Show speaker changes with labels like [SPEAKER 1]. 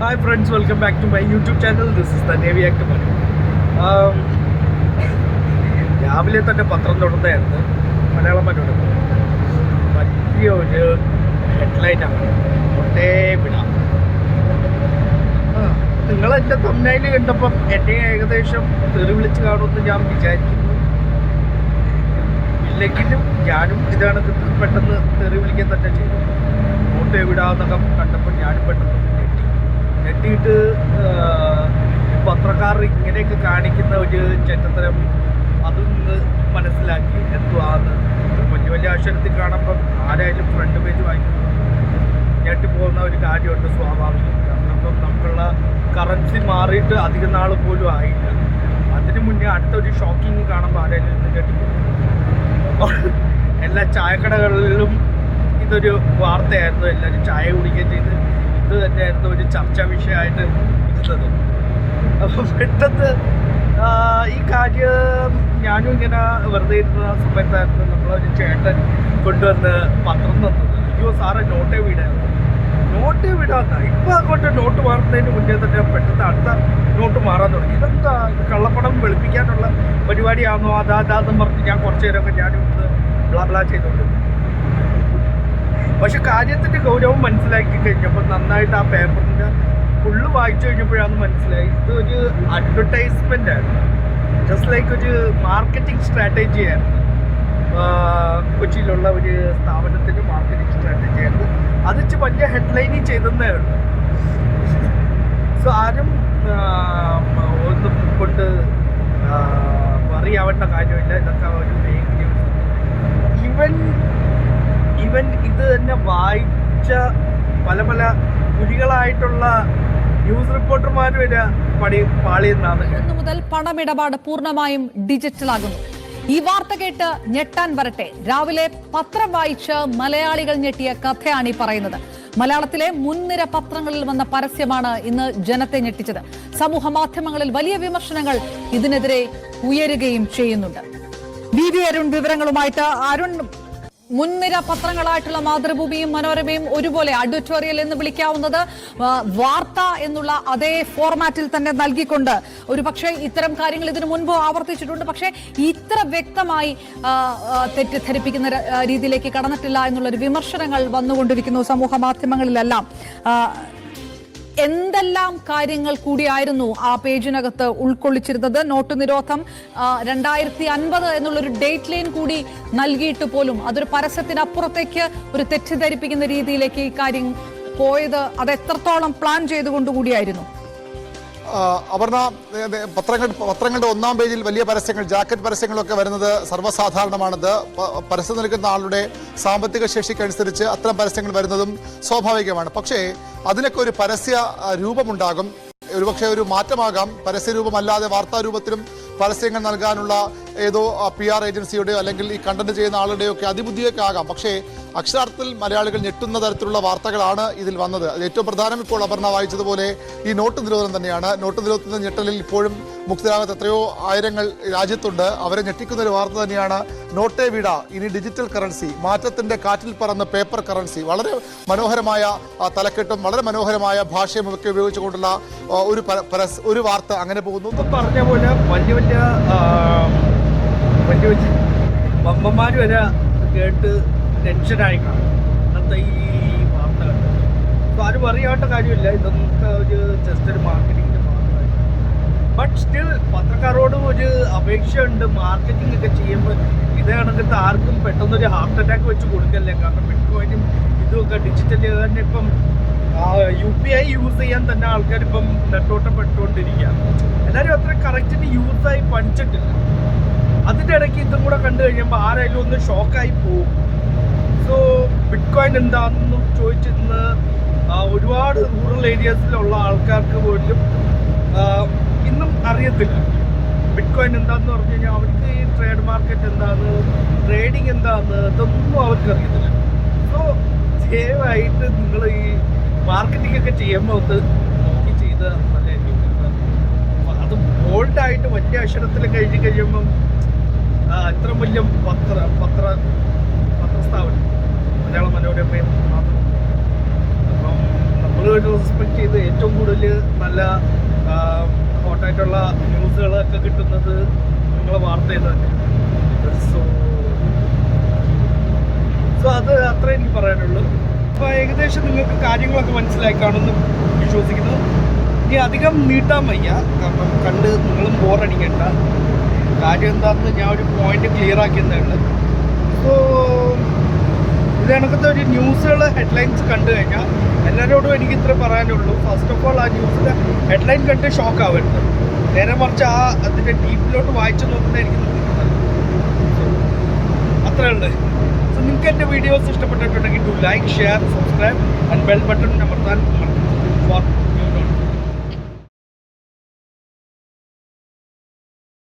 [SPEAKER 1] Hi friends welcome back to my YouTube channel this is Devi act മണി രാവിലെ തന്നെ പത്രം തുടർന്നായിരുന്നു മലയാളം മനോരമ വലിയ ഒരു ഹെഡ്ലൈനാണ് ഒട്ടേ വിടാം. നിങ്ങൾ എന്റെ തമ്മനയിൽ കണ്ടപ്പം എന്നെ ഏകദേശം തെറി വിളിച്ച് കാണുമെന്ന് ഞാൻ വിചാരിക്കുന്നു. ഇല്ലെങ്കിലും ഞാനും ഇതാണ് പെട്ടെന്ന് തെറി വിളിക്കാൻ തന്നെ ചെയ്തു. വോട്ട് വിടാന്നൊക്കെ കണ്ടപ്പോൾ ഞാനും പെട്ടെന്ന് ഞെട്ടി ഞെട്ടിയിട്ട് പത്രക്കാർ ഇങ്ങനെയൊക്കെ കാണിക്കുന്ന ഒരു ചെറ്റത്തരം അതൊന്ന് മനസ്സിലാക്കി എന്തുവാന്ന് വലിയ വലിയ അക്ഷരത്തിൽ കാണുമ്പം ആരായാലും ഫ്രണ്ട് പേജ് വായിക്കും. ഞെട്ടിപ്പോകുന്ന ഒരു കാര്യമുണ്ട് സ്വാഭാവികം. കാരണം ഇപ്പം നമുക്കുള്ള കറൻസി മാറിയിട്ട് അധിക നാൾ പോലും ആയില്ല. അതിന് മുന്നേ അടുത്തൊരു ഷോക്കിങ് കാണുമ്പോൾ ആരായാലും ഞെട്ടിപ്പോകും. എല്ലാ ചായക്കടകളിലും ഇതൊരു വാർത്തയായിരുന്നു. എല്ലാവരും ചായ കുടിക്കുകയും ചെയ്ത് ഇത് തന്നെയായിരുന്നു ഒരു ചർച്ചാ വിഷയമായിട്ട് ഇരുന്നത്. അപ്പം പെട്ടെന്ന് ഈ കാര്യം ഞാനും ഇങ്ങനെ വെറുതെ ഇരുന്ന സമയത്തായിരുന്നു നമ്മളൊരു ചേട്ടൻ കൊണ്ടുവന്ന് പത്രം തന്നത്. അയ്യോ സാറേ നോട്ടേ വീടായിരുന്നു. നോട്ട് വിടാത്ത ഇപ്പം അങ്ങോട്ട് നോട്ട് മാറുന്നതിന് മുന്നേ തന്നെ പെട്ടെന്ന് അടുത്ത നോട്ട് മാറാൻ തുടങ്ങി. ഇതെന്താ ഇത് കള്ളപ്പണം വെളുപ്പിക്കാനുള്ള പരിപാടിയാണോ? അതാ അതാന്ന് പറഞ്ഞ് ഞാൻ കുറച്ചു നേരമൊക്കെ ഞാനും ബ്ലാ ബ്ലാ ചെയ്തോണ്ടിരുന്നു പക്ഷെ കാര്യത്തിന്റെ ഗൗരവം മനസ്സിലാക്കി കഴിഞ്ഞപ്പോൾ നന്നായിട്ട് ആ പേപ്പറിന്റെ ഫുള്ള് വായിച്ചു കഴിഞ്ഞപ്പോഴാണ് മനസ്സിലായി. ഇത് ഒരു അഡ്വർടൈസ്മെന്റ് ആയിരുന്നു. ജസ്റ്റ് ലൈക്ക് ഒരു മാർക്കറ്റിംഗ് സ്ട്രാറ്റജി ആയിരുന്നു. കൊച്ചിയിലുള്ള ഒരു സ്ഥാപനത്തിന്റെ മാർക്കറ്റിംഗ് സ്ട്രാറ്റജി ആയിരുന്നു. അത് വലിയ ഹെഡ്ലൈനിങ് ചെയ്തെന്നേ ഉള്ളൂ. സോ ആരും ഒന്നും കൊണ്ട് അറിയാവേണ്ട കാര്യമില്ല. ഇതൊക്കെ ഒരു ഫേക്ക് ന്യൂസ് ഇവൻ ഇവൻ ഇത് തന്നെ വായിച്ച പല പല കുഴികളായിട്ടുള്ള ന്യൂസ് റിപ്പോർട്ടർമാർ വരെ പണി പാളിയെന്നാണ്
[SPEAKER 2] മുതൽ പണമിടപാട് പൂർണമായും ഡിജിറ്റലാകുന്നു. ഈ വാർത്ത കേട്ട് ഞെട്ടാൻ വരട്ടെ. രാവിലെ പത്രം വായിച്ച് മലയാളികൾ ഞെട്ടിയ കഥയാണ് ഈ പറയുന്നത്. മലയാളത്തിലെ മുൻനിര പത്രങ്ങളിൽ വന്ന പരസ്യമാണ് ഇന്ന് ജനത്തെ ഞെട്ടിച്ചത്. സമൂഹ മാധ്യമങ്ങളിൽ വലിയ വിമർശനങ്ങൾ ഇതിനെതിരെ ഉയരുകയും ചെയ്യുന്നുണ്ട്. വി വി അരുൺ വിവരങ്ങളുമായിട്ട് അരുൺ മുൻനിര പത്രങ്ങളായിട്ടുള്ള മാതൃഭൂമിയും മനോരമയും ഒരുപോലെ അഡിറ്റോറിയൽ എന്ന് വിളിക്കാവുന്നത് വാർത്ത എന്നുള്ള അതേ ഫോർമാറ്റിൽ തന്നെ നൽകിക്കൊണ്ട് ഒരു പക്ഷേ ഇത്തരം കാര്യങ്ങൾ ഇതിനു മുൻപ് ആവർത്തിച്ചിട്ടുണ്ട്. പക്ഷേ ഇത്ര വ്യക്തമായി തെറ്റിദ്ധരിപ്പിക്കുന്ന രീതിയിലേക്ക് കടന്നിട്ടില്ല എന്നുള്ളൊരു വിമർശനങ്ങൾ വന്നുകൊണ്ടിരിക്കുന്നു സമൂഹ മാധ്യമങ്ങളിലെല്ലാം. എന്തെല്ലാം കാര്യങ്ങൾ കൂടിയായിരുന്നു ആ പേജിനകത്ത് ഉൾക്കൊള്ളിച്ചിരുന്നത്? നോട്ട് നിരോധം രണ്ടായിരത്തി അൻപത് എന്നുള്ളൊരു ഡേറ്റ് ലൈൻ കൂടി നൽകിയിട്ട് പോലും അതൊരു പരസ്യത്തിനപ്പുറത്തേക്ക് ഒരു തെറ്റിദ്ധരിപ്പിക്കുന്ന രീതിയിലേക്ക് ഈ കാര്യം പോയത് അത് എത്രത്തോളം പ്ലാൻ ചെയ്തുകൊണ്ട് കൂടിയായിരുന്നു?
[SPEAKER 3] ആ, അപർണ പത്രങ്ങൾ പത്രങ്ങളുടെ ഒന്നാം പേജിൽ വലിയ പരസ്യങ്ങൾ ജാക്കറ്റ് പരസ്യങ്ങളൊക്കെ വരുന്നത് സർവസാധാരണമാണത്. പരസ്യം നൽകുന്ന ആളുടെ സാമ്പത്തിക ശേഷിക്കനുസരിച്ച് അത്തരം പരസ്യങ്ങൾ വരുന്നതും സ്വാഭാവികമാണ്. പക്ഷേ അതിനൊക്കെ ഒരു പരസ്യ രൂപമുണ്ടാകും. ഒരുപക്ഷെ ഒരു മാറ്റമാകാം. പരസ്യ രൂപമല്ലാതെ വാർത്താ രൂപത്തിലും പരസ്യങ്ങൾ നൽകാനുള്ള ഏതോ പി ആർ ഏജൻസിയുടെയോ അല്ലെങ്കിൽ ഈ കണ്ടന്റ് ചെയ്യുന്ന ആളുടെയോ ഒക്കെ അതിബുദ്ധിയൊക്കെ ആകാം. പക്ഷേ അക്ഷരാർത്ഥത്തിൽ മലയാളികൾ ഞെട്ടുന്ന തരത്തിലുള്ള വാർത്തകളാണ് ഇതിൽ വന്നത്. ഏറ്റവും പ്രധാനം ഇപ്പോൾ അപർണ വായിച്ചതുപോലെ ഈ നോട്ട് നിരോധനം തന്നെയാണ്. നോട്ട് നിരോധനത്തിന്റെ ഞെട്ടലിൽ ഇപ്പോഴും മുക്തരാകാത്ത എത്രയോ ആയിരങ്ങൾ രാജ്യത്തുണ്ട്. അവരെ ഞെട്ടിക്കുന്ന ഒരു വാർത്ത തന്നെയാണ് നോട്ടേ വിട ഇനി ഡിജിറ്റൽ കറൻസി മാറ്റത്തിന്റെ കാറ്റിൽ പറന്ന പേപ്പർ കറൻസി വളരെ മനോഹരമായ തലക്കെട്ടും വളരെ മനോഹരമായ ഭാഷയും ഒക്കെ ഉപയോഗിച്ചുകൊണ്ടുള്ള ഒരു ഒരു വാർത്ത അങ്ങനെ പോകുന്നു.
[SPEAKER 1] പറഞ്ഞ പോലെ വലിയ വലിയ വലിയ വലിയ വമ്പന്മാർ വരെ കേട്ട് ടെൻഷനായി കാണും അന്നത്തെ ഈ വാർത്ത അപ്പോൾ ആരും അറിയാത്ത കാര്യമില്ല. ഇതൊക്കെ ഒരു ജസ്റ്റ് ഒരു മാർക്കറ്റിങ്ങിന്റെ ഭാഗമായിട്ട്. ബട്ട് സ്റ്റിൽ പത്രക്കാരോട് ഒരു അപേക്ഷയുണ്ട്. മാർക്കറ്റിംഗ് ഒക്കെ ചെയ്യുമ്പോൾ ഇതേ ആർക്കും ആർക്കും പെട്ടെന്നൊരു ഹാർട്ട് അറ്റാക്ക് വെച്ച് കൊടുക്കല്ലേ? കാരണം ബിറ്റ്കോയിനും ഇതുമൊക്കെ ഡിജിറ്റൽ തന്നെ ഇപ്പം യു പി ഐ യൂസ് ചെയ്യാൻ തന്നെ ആൾക്കാർ ഇപ്പം നെട്ടോട്ടപ്പെട്ടുകൊണ്ടിരിക്കുക എല്ലാവരും അത്ര കറക്റ്റിന് യൂസായി പഠിച്ചിട്ടില്ല. അതിന്റെ ഇടയ്ക്ക് ഇതും കൂടെ കണ്ടു കഴിയുമ്പോൾ ആരെങ്കിലും ഒന്ന് ഷോക്കായി പോകും സോ ബിറ്റ് കോയിൻ എന്താണെന്ന് ചോദിച്ചിരുന്ന് ഒരുപാട് റൂറൽ ഏരിയാസിലുള്ള ആൾക്കാർക്ക് പോലും ഇന്നും അറിയത്തില്ല. ബിറ്റ് കോയിൻ എന്താന്ന് പറഞ്ഞു കഴിഞ്ഞാൽ അവർക്ക് ഈ ട്രേഡ് മാർക്കറ്റ് എന്താണ് ട്രേഡിങ് എന്താണ് ഇതൊന്നും അവർക്ക് അറിയത്തില്ല. സോ ദയവായിട്ട് നിങ്ങൾ ഈ മാർക്കറ്റിംഗ് ഒക്കെ ചെയ്യുമ്പോൾ ഒന്ന് നോക്കി ചെയ്ത് കാരണം അത് ബോൾഡായിട്ട് വലിയ അക്ഷരത്തിൽ കഴിഞ്ഞ് കഴിയുമ്പം ഇത്ര വലിയ പത്ര പത്ര പത്രസ്ഥാപനം. മലയാള മനോരമയും മാത്രം. അപ്പം നമ്മൾ റെസ്പെക്ട് ചെയ്ത് ഏറ്റവും കൂടുതൽ നല്ല ഹോട്ടായിട്ടുള്ള ന്യൂസുകളൊക്കെ കിട്ടുന്നത് നിങ്ങളെ വാർത്ത ചെയ്തതന്നെ സോ സോ അത് അത്രേ എനിക്ക് പറയാനുള്ളൂ. അപ്പോൾ ഏകദേശം നിങ്ങൾക്ക് കാര്യങ്ങളൊക്കെ മനസ്സിലായി കാണുമെന്ന് വിശ്വസിക്കുന്നു. ഇനി അധികം നീട്ടാൻ വയ്യ. കാരണം കണ്ട് നിങ്ങളും ബോറടിക്കണ്ട കാര്യം എന്താണെന്ന് ഞാൻ ഒരു പോയിന്റ് ക്ലിയർ ആക്കിയെന്നേ ഉള്ളൂ. സോ ഇത് കണക്കത്തെ ഒരു ന്യൂസുകൾ ഹെഡ്ലൈൻസ് കണ്ടു കഴിഞ്ഞാൽ എല്ലാവരോടും എനിക്ക് ഇത്ര പറയാനുള്ളൂ. ഫസ്റ്റ് ഓഫ് ഓൾ ആ ന്യൂസിന്റെ ഹെഡ്ലൈൻ കണ്ട് ഷോക്ക് ആവരുത്. നേരെ മറിച്ച് ആ അതിന്റെ ഡീപ്പിലോട്ട് വായിച്ചു നോക്കുന്നത് എനിക്ക് അത്രേ ഉള്ളൂ. സോ നിങ്ങൾക്ക് എന്റെ വീഡിയോസ് ഇഷ്ടപ്പെട്ടിട്ടുണ്ടെങ്കിൽ to like share subscribe and bell button അമർത്താൻ four